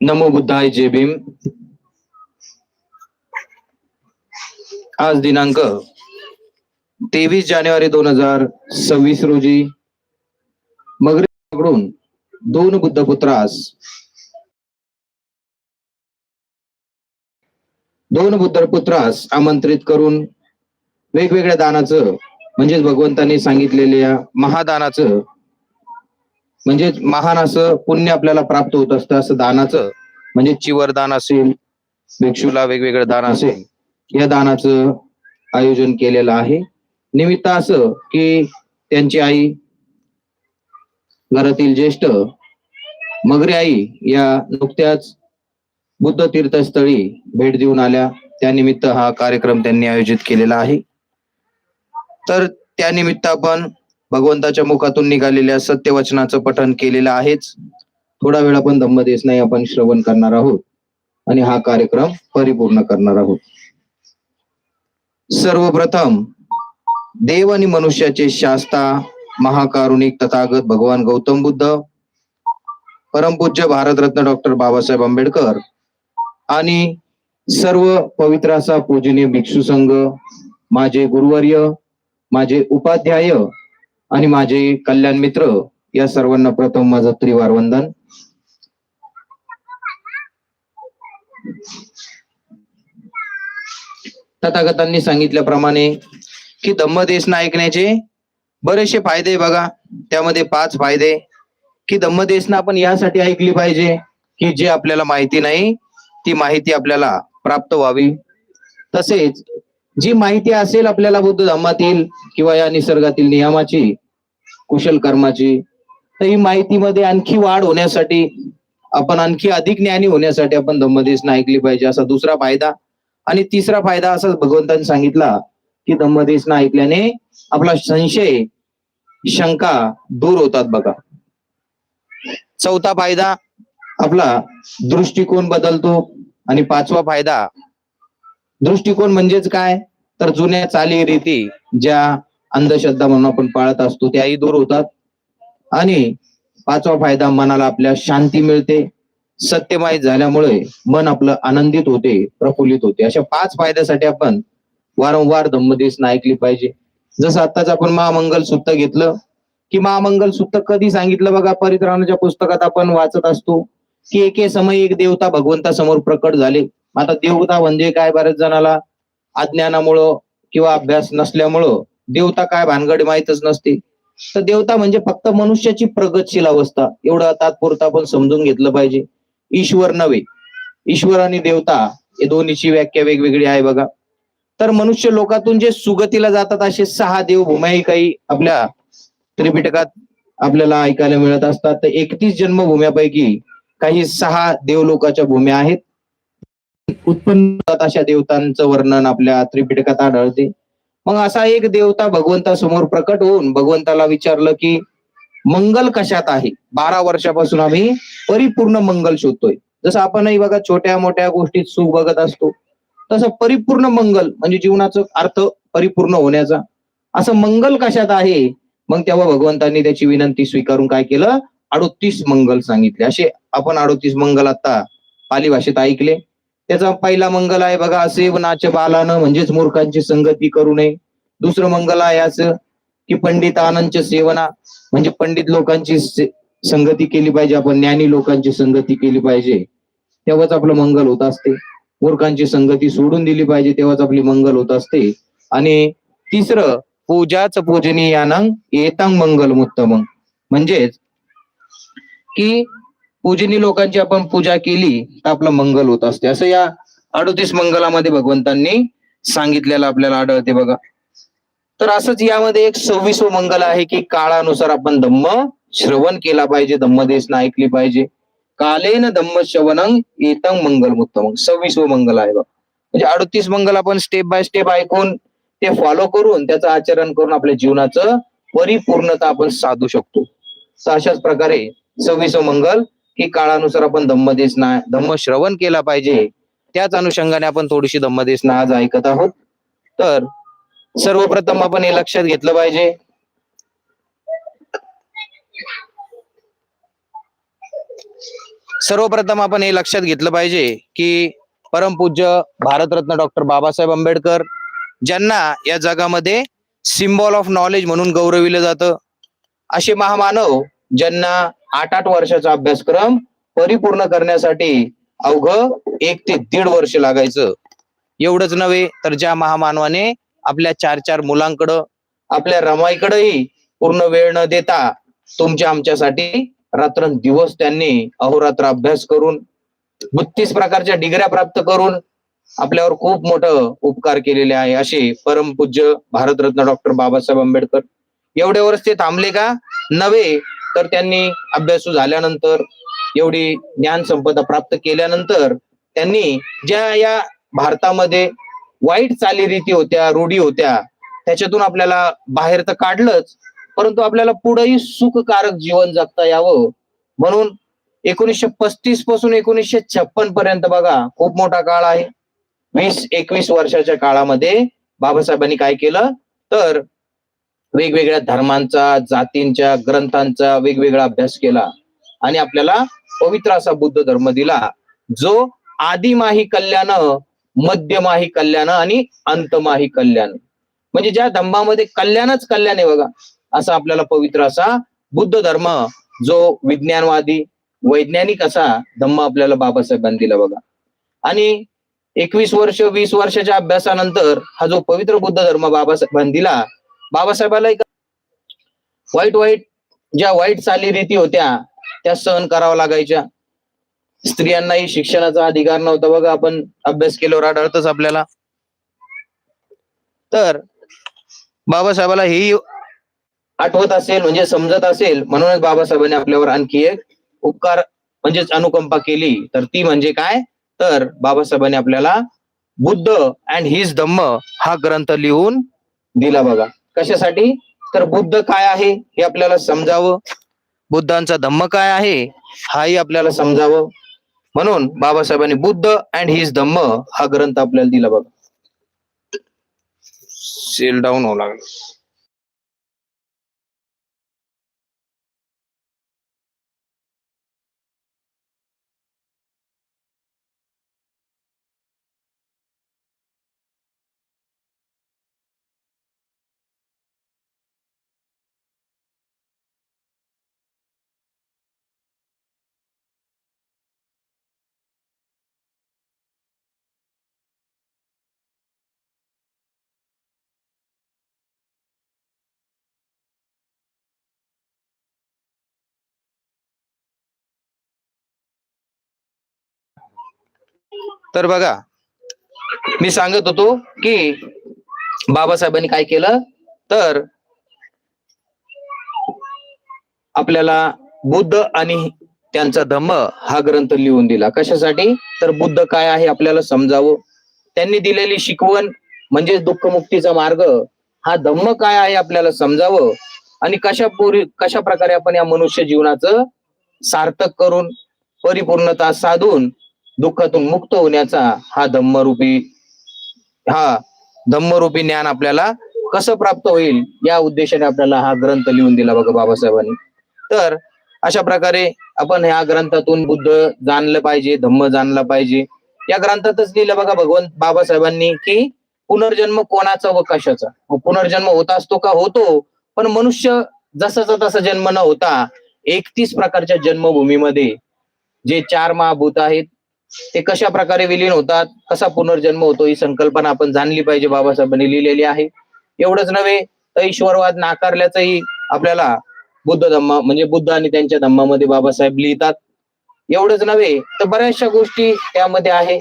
नमो बुद्धाय जय भीम. आज दिनांक तेवीस जानेवारी दोन हजार सव्वीस रोजी मगरीकडून दोन बुद्धपुत्रास दोन बुद्धपुत्रास आमंत्रित करून वेगवेगळ्या दानाचं म्हणजेच भगवंतांनी सांगितलेल्या महादानाचं म्हणजेच महान असं पुण्य आपल्याला प्राप्त होत असतं असं दानाचं म्हणजे चिवर दान असेल भिक्षूला वेगवेगळं दान असेल या दानाचं आयोजन केलेलं आहे. निमित्त असं की त्यांची आई घरातील ज्येष्ठ मगरी आई या नुकत्याच बुद्ध तीर्थस्थळी भेट देऊन आल्या. त्यानिमित्त हा कार्यक्रम त्यांनी आयोजित केलेला आहे. तर त्यानिमित्त आपण भगवंताच्या मुखातून निघालेल्या सत्यवचनाचं पठन केलेलं आहेच. थोडा वेळ आपण धम्मदेश नाही आपण श्रवण करणार आहोत. आणि हा कार्यक्रम परिपूर्ण करणार आहोत. सर्वप्रथम देव आणि मनुष्याचे शास्ता महाकारुणिक तथागत भगवान गौतम बुद्ध परमपूज्य भारतरत्न डॉक्टर बाबासाहेब आंबेडकर आणि सर्व पवित्र असा पूजनीय भिक्षू संघ माझे गुरुवर्य माझे उपाध्याय आणि माझे कल्याण मित्र या सर्वांना प्रथम माझं त्रिवार वंदन. तथागतांनी सांगितल्याप्रमाणे की धम्मदेश ऐकण्याचे बरेचसे फायदे बघा. त्यामध्ये पाच फायदे. की धम्मदेशन आपण यासाठी ऐकली पाहिजे की जे आपल्याला माहिती नाही ती माहिती आपल्याला प्राप्त व्हावी. तसेच जी माहिती असेल आपल्याला बुद्ध धम्मातील किंवा या निसर्गातील नियमाची कुशल कर्माची तर ही माहितीमध्ये आणखी वाढ होण्यासाठी आपण आणखी अधिक ज्ञानी होण्यासाठी आपण धम्मदेशन ऐकली पाहिजे असा दुसरा फायदा. आणि तिसरा फायदा असा भगवंतांनी सांगितला की धम्मदेशन ऐकल्याने आपला संशय शंका दूर होतात बघा. चौथा फायदा आपला दृष्टिकोन बदलतो. आणि पाचवा फायदा दृष्टिकोन म्हणजेच काय? तर जुन्या चाली रीती ज्या अंधश्रद्धा म्हणून आपण पाळत असतो त्याही दूर होतात. आणि पाचवा फायदा मनाला आपल्या शांती मिळते. सत्य झाल्यामुळे मन आपलं आनंदित होते प्रफुल्लित होते. अशा पाच फायद्यासाठी आपण वारंवार धम्मदेशन ऐकली पाहिजे. जसं आताच आपण महामंगल सुत्त घेतलं की महामंगल सुत्त कधी सांगितलं बघा परित्राणाच्या पुस्तकात आपण वाचत असतो की एके समय एक देवता भगवंतासमोर प्रकट झाले. आता देवता म्हणजे काय? बऱ्याच जणाला अज्ञानामुळं किंवा अभ्यास नसल्यामुळं देवता काय भानगड माहीतच नसते. तर देवता म्हणजे फक्त मनुष्याची प्रगतशील अवस्था. एवढं तात्पुरतं आपण समजून घेतलं पाहिजे. ईश्वर नव्हे. ईश्वर आणि देवता हे दोन्हीची व्याख्या वेगवेगळी आहे बघा. तर मनुष्य लोकातून जे सुगतीला जातात असे सहा देवभूम्याही काही आपल्या त्रिपिटकात आपल्याला ऐकायला मिळत असतात. तर एकतीस जन्मभूम्यापैकी काही सहा देवलोकाच्या भूम्या आहेत. उत्पन्न अशा देवतांचं वर्णन आपल्या त्रिपिटकात आढळते. मग असा एक देवता भगवंतासमोर प्रकट होऊन भगवंताला विचारलं की मंगल कशात आहे? बारा वर्षापासून आम्ही परिपूर्ण मंगल शोधतोय. जसं आपणही बघा छोट्या मोठ्या गोष्टीत सुख बघत असतो. तसं परिपूर्ण मंगल म्हणजे जीवनाचा अर्थ परिपूर्ण होण्याचा. असं मंगल कशात आहे? मग तेव्हा भगवंतांनी त्याची विनंती स्वीकारून काय केलं? अडोतीस मंगल सांगितले. असे आपण अडोतीस मंगल आता पाली भाषेत ऐकले. त्याचा पहिला मंगल आहे बघा असे नाच बालानं म्हणजेच मूर्खांची संगती करू नये. दुसरं मंगल आहे असं की पंडित आनंदच्या सेवना म्हणजे पंडित लोकांची संगती केली पाहिजे आपण ज्ञानी लोकांची संगती केली पाहिजे. तेव्हाच आपलं मंगल होत असते. मूर्खांची संगती सोडून दिली पाहिजे तेव्हाच आपली मंगल होत असते. आणि तिसरं पूजाच पूजनी पूजनीयानं येतांग मंगल मुत्तमं म्हणजेच की पूजनी लोकांची आपण पूजा केली तर आपलं मंगल होत असते. असं या अडोतीस मंगलामध्ये भगवंतांनी सांगितलेलं आपल्याला आढळते बघा. तर असंच यामध्ये एक सव्वीस मंगल आहे की काळानुसार आपण धम्म श्रवण केला पाहिजे धम्मदेशन ऐकली पाहिजे. कालेन धम्म श्रवणं येतंग मंगल मुत्तमं सव्वीस मंगल आहे बघा. म्हणजे अडतीस मंगल आपण स्टेप बाय स्टेप ऐकून ते फॉलो करून त्याचं आचरण करून आपल्या जीवनाचं परिपूर्णता आपण साधू शकतो. तर अशाच प्रकारे सव्वीस मंगल की काळानुसार आपण धम्मदेसना धम्म श्रवण केला पाहिजे त्याच अनुषंगाने आपण थोडीशी धम्मदेसना आज ऐकत आहोत. तर सर्वप्रथम आपण हे लक्षात घेतलं पाहिजे. सर्वप्रथम आपण हे लक्षात घेतलं पाहिजे की परमपूज्य भारतरत्न डॉक्टर बाबासाहेब आंबेडकर ज्यांना या जगामध्ये सिम्बॉल ऑफ नॉलेज म्हणून गौरविलं जातं. असे महामानव ज्यांना आठ आठ वर्षाचा अभ्यासक्रम परिपूर्ण करण्यासाठी अवघ एक ते दीड वर्ष लागायचं. एवढंच नव्हे तर ज्या महामानवाने आपल्या चार चार मुलांकडं आपल्या रमाईकडेही पूर्ण वेळ न देता तुमच्या आमच्यासाठी रात्रंदिवस त्यांनी अहोरात्र अभ्यास करून बत्तीस प्रकारच्या डिग्र्या प्राप्त करून आपल्यावर खूप मोठं उपकार केलेले आहे असे परमपूज्य भारतरत्न डॉक्टर बाबासाहेब आंबेडकर. एवढ्यावरच ते थांबले का? नव्हे. तर त्यांनी अभ्यासू झाल्यानंतर एवढी ज्ञान संपदा प्राप्त केल्यानंतर त्यांनी ज्या या भारतामध्ये वाईट चालीरीती होत्या रूढी होत्या त्याच्यातून आपल्याला बाहेर तर काढलंच परंतु आपल्याला पुढेही सुखकारक जीवन जगता यावं. म्हणून एकोणीसशे पस्तीसपासून एकोणीसशे छप्पन पर्यंत बघा खूप मोठा काळ आहे. वीस एकवीस वर्षाच्या काळामध्ये बाबासाहेबांनी काय केलं? तर वेगवेगळ्या धर्मांचा जातींच्या ग्रंथांचा वेगवेगळा अभ्यास केला आणि आपल्याला पवित्र असा बुद्ध धर्म दिला जो आदिमाही कल्याण मध्यमाही कल्याण आणि अंतमाही कल्याण. म्हणजे ज्या धम्मामध्ये कल्याणच कल्याण आहे बघा असा आपल्याला पवित्र असा बुद्ध धर्म जो विज्ञानवादी वैज्ञानिक असा धम्म आपल्याला बाबासाहेबांनी दिला बघा. आणि एकवीस वर्ष वीस वर्षाच्या अभ्यासानंतर हा जो पवित्र बुद्ध धर्म बाबासाहेबांनी दिला बाबासाहेबाला एक वाईट वाईट ज्या वाईट चालीरीती होत्या त्या सहन कराव्या लागायच्या. स्त्रियांनाही शिक्षणाचा अधिकार नव्हता. बघा आपण अभ्यास केल्यावर आढळतच आपल्याला. तर बाबासाहेबाला ही आठवत असेल म्हणजे समजत असेल म्हणूनच बाबासाहेबांनी आपल्यावर आणखी एक उपकार म्हणजेच अनुकंपा केली. तर ती म्हणजे काय? तर बाबासाहेबांनी आपल्याला बुद्ध अँड हिज धम्म हा ग्रंथ लिहून दिला बघा. कशासाठी? तर बुद्ध काय आहे हे आपल्याला समजावं. बुद्धांचा धम्म काय आहे हाही आपल्याला समजावं. म्हणून बाबासाहेबांनी बुद्ध अँड हिज धम्म हा ग्रंथ आपल्याला दिला बघा. सेल डाऊन होऊ लागला. तर बघा मी सांगत होतो की बाबासाहेबांनी काय केलं? तर आपल्याला बुद्ध आणि त्यांचा धम्म हा ग्रंथ लिहून दिला. कशासाठी? तर बुद्ध काय आहे आपल्याला समजावं. त्यांनी दिलेली शिकवण म्हणजे दुःखमुक्तीचा मार्ग हा धम्म काय आहे आपल्याला समजावं? आणि कशा पूर्वी कशा प्रकारे आपण या मनुष्य जीवनाचं सार्थक करून परिपूर्णता साधून दुःखातून मुक्त होण्याचा हा धम्मरूपी हा धम्मरूपी ज्ञान आपल्याला कसं प्राप्त होईल या उद्देशाने आपल्याला हा ग्रंथ लिहून दिला बघा बाबासाहेबांनी. तर अशा प्रकारे आपण ह्या ग्रंथातून बुद्ध जाणलं पाहिजे धम्म जाणला पाहिजे. या ग्रंथातच लिहिलं बघा भगवंत बाबासाहेबांनी की पुनर्जन्म कोणाचा व कशाचा? पुनर्जन्म होता असतो का? होतो. पण मनुष्य जसाचा तसा जन्म न होता एकतीस प्रकारच्या जन्मभूमीमध्ये जे चार महाभूत आहेत ते कशा प्रकारे विलीन होतात कसा पुनर्जन्म होतो ही संकल्पना आपण जाणली पाहिजे बाबासाहेबांनी लिहिलेली आहे. एवढंच नव्हे तर ईश्वरवाद नाकारल्याचंही आपल्याला बुद्ध धम्मा म्हणजे बुद्ध आणि त्यांच्या धम्मामध्ये बाबासाहेब लिहितात. एवढंच नव्हे तर बऱ्याचशा गोष्टी त्यामध्ये आहे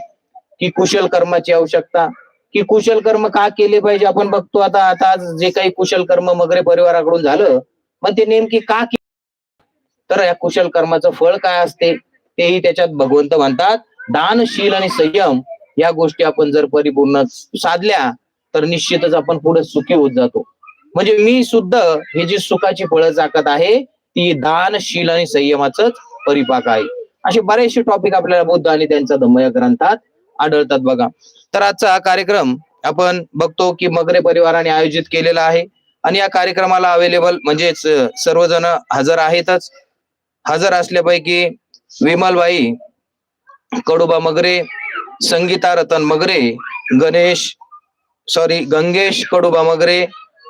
की कुशल कर्माची आवश्यकता की कुशल कर्म का केले पाहिजे आपण बघतो. आता आता आज जे काही कुशल कर्म मगरे परिवाराकडून झालं मग ते नेमकी का तर या कुशल कर्माचं फळ काय असते तेही त्याच्यात भगवंत म्हणतात. दानशील आणि संयम या गोष्टी आपण जर परिपूर्ण साधल्या तर निश्चितच आपण पुढे सुखी होत जातो. म्हणजे मी सुद्धा हे जी सुखाची फळं चाकत आहे ती दानशील आणि संयमाच परिपाक आहे. असे बरेचसे टॉपिक आपल्याला बुद्ध आणि त्यांचा धम्म या ग्रंथात आढळतात बघा. तर आजचा कार्यक्रम आपण बघतो की मगरे परिवाराने आयोजित केलेला आहे. आणि या कार्यक्रमाला अवेलेबल म्हणजेच सर्वजण हजर आहेतच. हजर असल्यापैकी विमलबाई कडुबा मगरे संगीता रतन मगरे गणेश सॉरी गंगेश कडुबा मगरे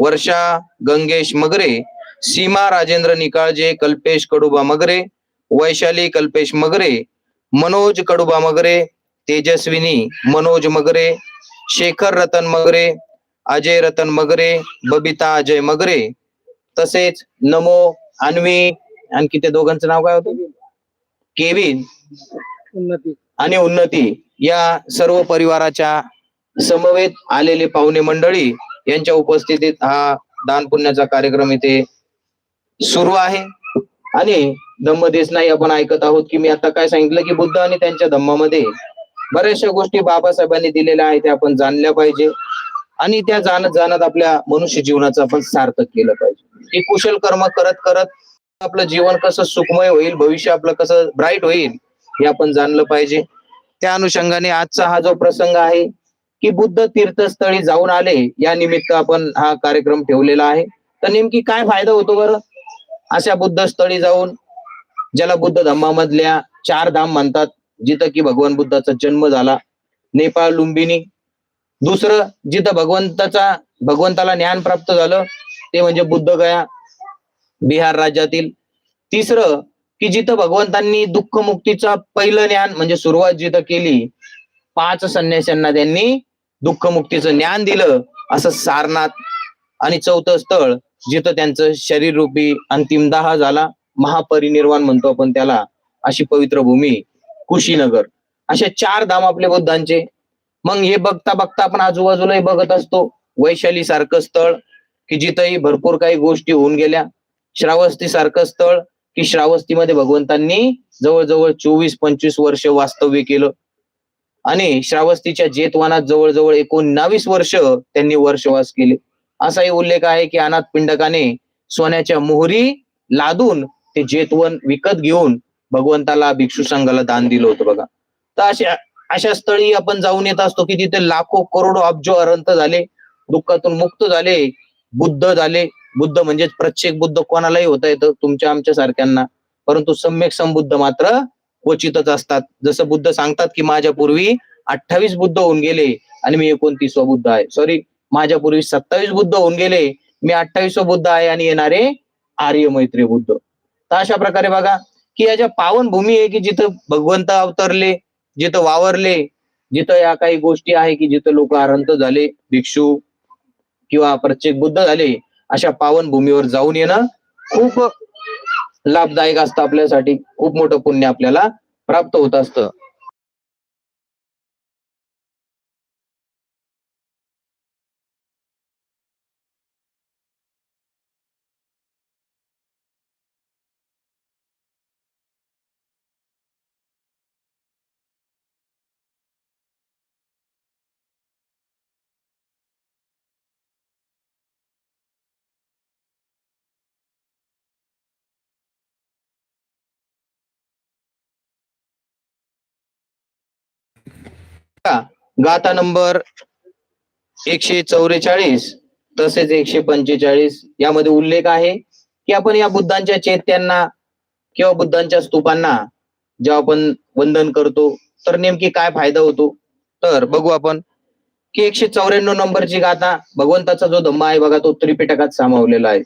वर्षा गंगेश मगरे सीमा राजेंद्र निकाळजे कल्पेश कडुबा मगरे वैशाली कल्पेश मगरे मनोज कडुबा मगरे तेजस्विनी मनोज मगरे शेखर रतन मगरे अजय रतन मगरे बबिता अजय मगरे तसेच नमो अन्वी आणखी ते दोघांचं नाव काय होतं? केविन. आणि उन्नती या सर्व परिवाराच्या समवेत आलेले पाहुणे मंडळी यांच्या उपस्थितीत हा दान पुण्याचा कार्यक्रम इथे सुरू आहे. आणि धम्मदेशनाही आपण ऐकत आहोत की मी आता काय सांगितलं की बुद्ध आणि त्यांच्या धम्मामध्ये बऱ्याचशा गोष्टी बाबासाहेबांनी दिलेल्या आहेत त्या आपण जाणल्या पाहिजे. आणि त्या जाणत जाणत आपल्या मनुष्य जीवनाचं आपण सार्थक केलं पाहिजे. की कुशल कर्म करत करत आपलं जीवन कसं सुखमय होईल भविष्य आपलं कसं ब्राईट होईल हे आपण जाणलं पाहिजे. त्या अनुषंगाने आजचा हा जो प्रसंग आहे की बुद्ध तीर्थस्थळी जाऊन आले या निमित्त आपण हा कार्यक्रम ठेवलेला आहे. तर नेमकी काय फायदा होतो बरं? अशा बुद्ध स्थळी जाऊन ज्याला बुद्ध धम्मामधल्या चार धाम म्हणतात जिथं की भगवान बुद्धाचा जन्म झाला नेपाळ लुंबिनी. दुसरं जिथं भगवंताचा भगवंताला ज्ञान प्राप्त झालं ते म्हणजे बुद्ध गया बिहार राज्यातील. तिसरं की जिथं भगवंतांनी दुःख मुक्तीचा पहिलं ज्ञान म्हणजे सुरुवात जिथं केली पाच संन्याशांना त्यांनी दुःख मुक्तीचं ज्ञान दिलं असं सारनाथ आणि चौथं स्थळ जिथं त्यांचं शरीर रूपी अंतिम दाह झाला महापरिनिर्वाण म्हणतो आपण त्याला अशी पवित्र भूमी कुशीनगर. असे चार धाम आपले बुद्धांचे. मग हे बघता बघता आपण आजूबाजूलाही बघत असतो वैशाली सारखं स्थळ की जिथंही भरपूर काही गोष्टी होऊन गेल्या. श्रावस्ती सारखं स्थळ की श्रावस्तीमध्ये भगवंतांनी जवळजवळ चोवीस पंचवीस वर्ष वास्तव्य केलं. आणि श्रावस्तीच्या जेतवानात जवळजवळ एकोणावीस वर्ष त्यांनी वर्षवास केले. असाही उल्लेख आहे की अनाथ पिंडकाने सोन्याच्या मोहरी लादून ते जेतवन विकत घेऊन भगवंताला भिक्षू संघाला दान दिलं होतं बघा. तर अशा अशा स्थळी आपण जाऊन येत असतो की तिथे लाखो करोडो अब्जो अरंत झाले दुःखातून मुक्त झाले बुद्ध झाले बुद्ध म्हणजेच प्रत्येक बुद्ध कोणालाही होता येतं तुमच्या आमच्या सारख्यांना. परंतु सम्यक संबुद्ध मात्र क्वचितच असतात. जसं बुद्ध सांगतात की माझ्या पूर्वी अठ्ठावीस बुद्ध होऊन गेले आणि मी एकोणतीसवा बुद्ध आहे. सॉरी माझ्या पूर्वी सत्तावीस बुद्ध होऊन गेले मी अठ्ठावीसवा बुद्ध आहे आणि येणारे आर्य मैत्री बुद्ध. तर अशा प्रकारे बघा की या ज्या पावन भूमी आहे की जिथं भगवंत अवतरले जिथं वावरले जिथं या काही गोष्टी आहे की जिथं लोक आरंत झाले भिक्षू किंवा प्रत्येक बुद्ध झाले अशा पावन भूमीवर जाऊन येणं खूप लाभदायक असतं आपल्यासाठी. खूप मोठं पुण्य आपल्याला प्राप्त होत असतं. गाथा नंबर एकशे चौवेचाळीस तसेच एकशे पंचेचाळीस यामध्ये उल्लेख आहे की आपण या बुद्धांच्या चैत्यांना किंवा बुद्धांच्या स्तूपांना जेव्हा आपण वंदन करतो तर नेमकी काय फायदा होतो? तर बघू आपण की एकशे चौऱ्याण्णव नंबरची गाथा भगवंताचा जो धम्मा आहे बघा तो त्रिपिटकात सामावलेला आहे.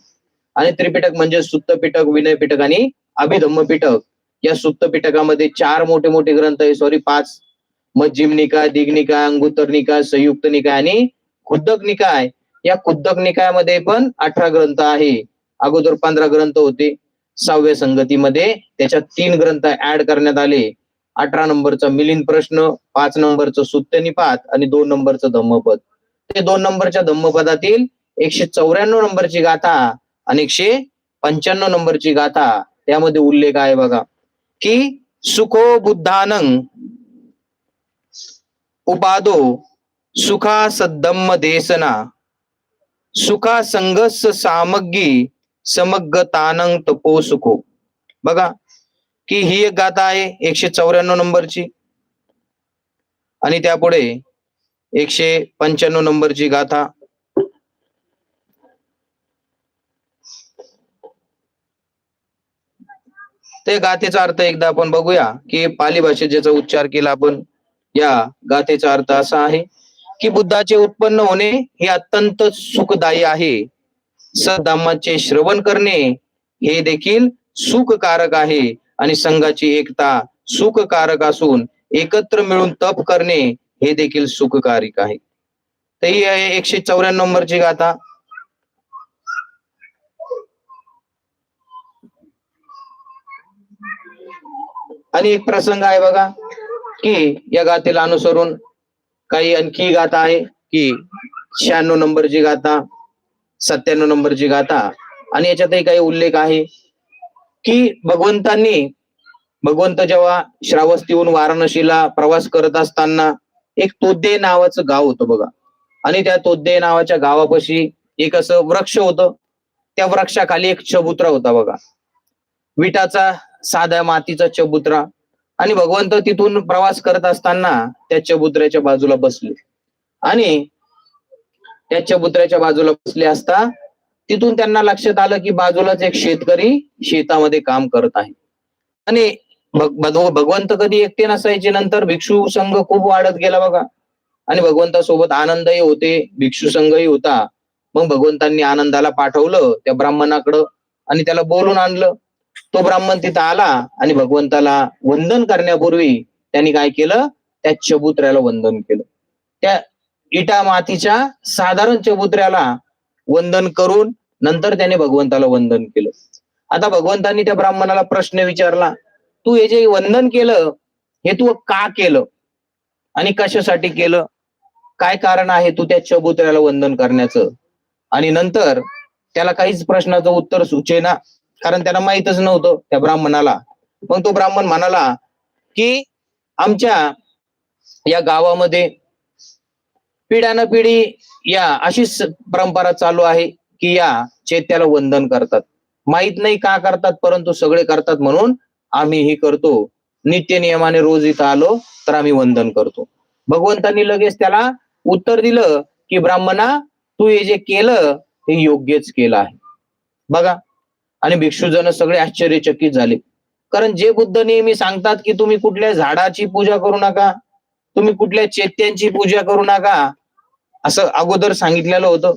आणि त्रिपिटक म्हणजे सुत्त पिटक विनय आणि अभिधम्म पिटक या सुत्त पिटकामध्ये चार मोठे मोठे ग्रंथ आहे. सॉरी पाच मज्जिम निकाय दिग निकाय निकाय संयुक्त निकाय आणि खुद्दक निकाय. या खुद्दक निकायामध्ये पण अठरा ग्रंथ आहे. अगोदर पंधरा ग्रंथ होते. सहाव्या संगतीमध्ये त्याच्यात तीन ग्रंथ ऍड करण्यात आले. अठरा नंबरचा मिलिंद प्रश्न पाच नंबरचं सुत्यनिपात आणि दोन नंबरचं धम्मपद. ते दोन नंबरच्या धम्मपदातील एकशे चौऱ्याण्णव नंबरची गाथा आणि एकशे पंच्याण्णव नंबरची गाथा त्यामध्ये उल्लेख आहे बघा. की सुखो बुद्धानं उपादो सुखा सद्धम्म देसना। सुखा संघस सामग्री समग्गतानं तपो सुखो। बघा की ही एक गाथा आहे एकशे चौऱ्याण्णव नंबरची. आणि त्यापुढे एकशे पंच्याण्णव नंबरची गाथा. ते गाथेचा अर्थ एकदा आपण बघूया की पाली भाषेत ज्याचा उच्चार केला आपण या गाथेचा अर्थ असा आहे की बुद्धाचे उत्पन्न होणे हे अत्यंत सुखदायी आहे. सद्धामाचे श्रवण करणे हे देखील सुखकारक आहे आणि संघाची एकता सुखकारक असून एकत्र मिळून तप करणे हे देखील सुखकारक आहे. तर ही आहे एकशे चौऱ्याण्णव नंबरची गाथा. आणि एक प्रसंग आहे बघा. की या गाथेला अनुसरून काही आणखी गाथा आहे की शहाण्णव नंबरची गाथा सत्त्याण्णव नंबरची गाथा आणि याच्यातही काही उल्लेख आहे की भगवंतांनी भगवंत जेव्हा श्रावस्तीहून वाराणसीला प्रवास करत असताना एक तोद्दे नावाचं गाव होतं बघा. आणि त्या तोद्दे नावाच्या गावापाशी एक असं वृक्ष होतं. त्या वृक्षाखाली एक चबुत्रा होता बघा. विटाचा साध्या मातीचा चबुत्रा. आणि भगवंत तिथून प्रवास करत असताना त्या चबुत्र्याच्या बाजूला बसले. आणि त्या चबुत्र्याच्या बाजूला बसले असता तिथून त्यांना लक्षात आलं की बाजूलाच एक शेतकरी शेतामध्ये काम करत आहे. आणि भगवंत कधी एकटे नसायचे नंतर भिक्षू संघ खूप वाढत गेला बघा. आणि भगवंतासोबत आनंदही होते भिक्षू संघही होता. मग भगवंतांनी आनंदाला पाठवलं त्या ब्राह्मणाकडं आणि त्याला बोलून आणलं. तो ब्राह्मण तिथं आला आणि भगवंताला वंदन करण्यापूर्वी त्यांनी काय केलं? त्या चबुत्र्याला वंदन केलं. त्या इटा मातीच्या साधारण चबुत्र्याला वंदन करून नंतर त्याने भगवंताला वंदन केलं. आता भगवंतांनी त्या ब्राह्मणाला प्रश्न विचारला तू हे जे वंदन केलं हे तू का केलं? आणि कशासाठी केलं? काय कारण आहे तू त्या चबुत्र्याला वंदन करण्याचं? आणि नंतर त्याला काहीच प्रश्नाचं उत्तर सुचेना. कारण त्याला माहीतच नव्हतं त्या ब्राह्मणाला. मग तो ब्राह्मण म्हणाला की आमच्या या गावामध्ये पिढ्यानं पिढी या अशीच परंपरा चालू आहे की या चैत्याला वंदन करतात. माहीत नाही का करतात परंतु सगळे करतात म्हणून आम्ही हे करतो. नित्य नियमाने रोज इथं आलो तर आम्ही वंदन करतो. भगवंतांनी लगेच त्याला उत्तर दिलं की ब्राह्मणा तू हे जे केलं ते योग्यच केलं आहे. बघा आणि भिक्षुजन सगळे आश्चर्यचकित झाले. कारण जे बुद्ध नेहमी सांगतात की तुम्ही कुठल्या झाडाची पूजा करू नका तुम्ही कुठल्या चैत्यांची पूजा करू नका असं अगोदर सांगितलेलं होतं.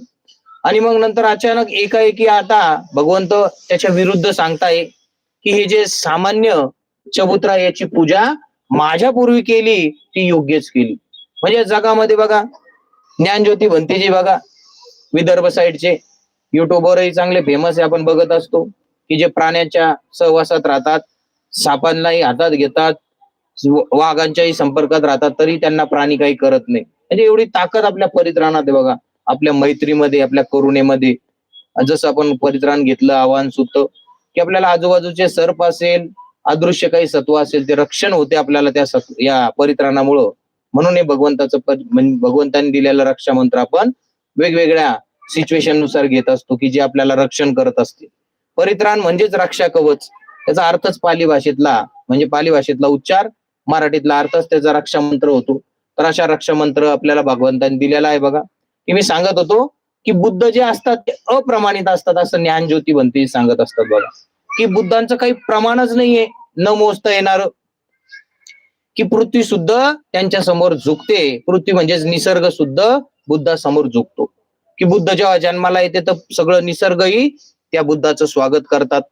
आणि मग नंतर अचानक एकाएकी आता भगवंत त्याच्या विरुद्ध सांगताय की हे जे सामान्य चबुत्रा याची पूजा माझ्या पूर्वी केली ती योग्यच केली. म्हणजे जगामध्ये बघा ज्ञानज्योती भंतेजी बघा विदर्भ साईडचे युट्यूबवरही चांगले फेमस आहे आपण बघत असतो. की जे प्राण्याच्या सहवासात राहतात सापांनाही हातात घेतात वाघांच्याही संपर्कात राहतात तरी त्यांना प्राणी काही करत नाही. म्हणजे एवढी ताकद आपल्या परित्राणात आहे बघा. आपल्या मैत्रीमध्ये आपल्या करुणेमध्ये. जसं आपण परित्राण घेतलं आव्हान सुत की आपल्याला आजूबाजूचे सर्प असेल अदृश्य काही सत्व असेल ते रक्षण होते आपल्याला त्या सत्व या परित्राणामुळं. म्हणून हे भगवंताचं म्हणजे भगवंतांनी दिलेला रक्षा मंत्र आपण वेगवेगळ्या सिच्युएशननुसार घेत असतो की जे आपल्याला रक्षण करत असते परित्राण म्हणजेच रक्षा कवच. त्याचा अर्थच पाली भाषेतला म्हणजे पाली भाषेतला उच्चार. मराठीतला अर्थच त्याचा रक्षा मंत्र होतो. तर अशा रक्षा मंत्र आपल्याला भगवंतांनी दिलेला आहे बघा. की मी सांगत होतो की बुद्ध जे असतात ते अप्रमाणित असतात असं ज्ञानज्योती बनते सांगत असतात बघा. की बुद्धांचं काही प्रमाणच नाहीये. न मोजता येणार. की पृथ्वी सुद्धा त्यांच्यासमोर झुकते. पृथ्वी म्हणजेच निसर्ग सुद्धा बुद्धासमोर झुकतो. की बुद्ध जेव्हा जन्माला येते तर सगळं निसर्गही त्या बुद्धाचं स्वागत करतात.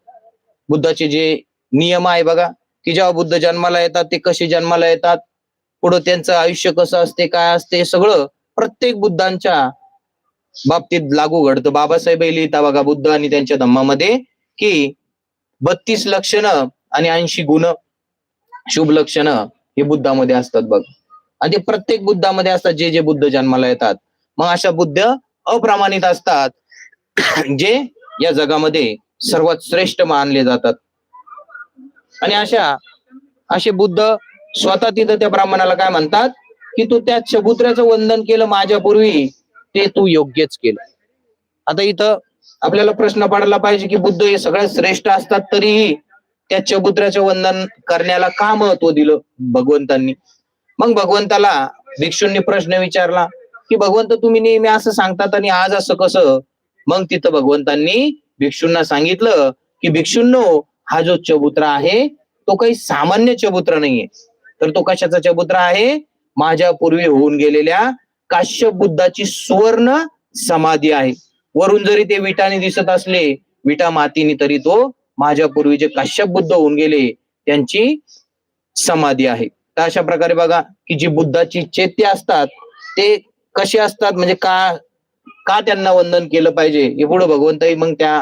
बुद्धाचे जे नियम आहे बघा की जेव्हा बुद्ध जन्माला येतात ते कसे जन्माला येतात पुढं त्यांचं आयुष्य कसं असते काय असते सगळं प्रत्येक बुद्धांच्या बाबतीत लागू घडतं. बाबासाहेब लिहिता बघा बुद्ध आणि त्यांच्या धम्मामध्ये की बत्तीस लक्षणं आणि ऐंशी गुण शुभ लक्षणं हे बुद्धामध्ये असतात बघ. आणि ते प्रत्येक बुद्धामध्ये असतात जे जे बुद्ध जन्माला येतात. मग अशा बुद्ध अप्रमाणित असतात. जे या जगामध्ये सर्वात श्रेष्ठ मानले जातात. आणि अशा असे बुद्ध स्वतः तिथं त्या ब्राह्मणाला काय म्हणतात? की तू त्या चबुत्र्याचं वंदन केलं माझ्यापूर्वी ते तू योग्यच केलं. आता इथं आपल्याला प्रश्न पडायला पाहिजे की बुद्ध हे सगळ्यात श्रेष्ठ असतात तरीही त्या चबुत्र्याचं वंदन करण्याला का महत्त्व दिलं भगवंतांनी? मग भगवंताला भिक्षूंनी प्रश्न विचारला की भगवंत तुम्ही नेहमी असं सांगतात आणि आज असं कसं? मग तिथं भगवंतांनी भिक्षूंना सांगितलं की भिक्षूंनो हा जो चबुत्रा आहे तो काही सामान्य चबुत्रा नाहीये. तर तो कशाचा चबुत्रा आहे? माझ्या पूर्वी होऊन गेलेल्या काश्यप बुद्धाची सुवर्ण समाधी आहे. वरून जरी ते विटाने दिसत असले विटा मातीने तरी तो माझ्या पूर्वी जे काश्यप बुद्ध होऊन गेले त्यांची समाधी आहे. तर अशा प्रकारे बघा की जी बुद्धाची चैत्य असतात ते कसे असतात? म्हणजे का का त्यांना वंदन केलं पाहिजे? हे पुढे भगवंतही मग त्या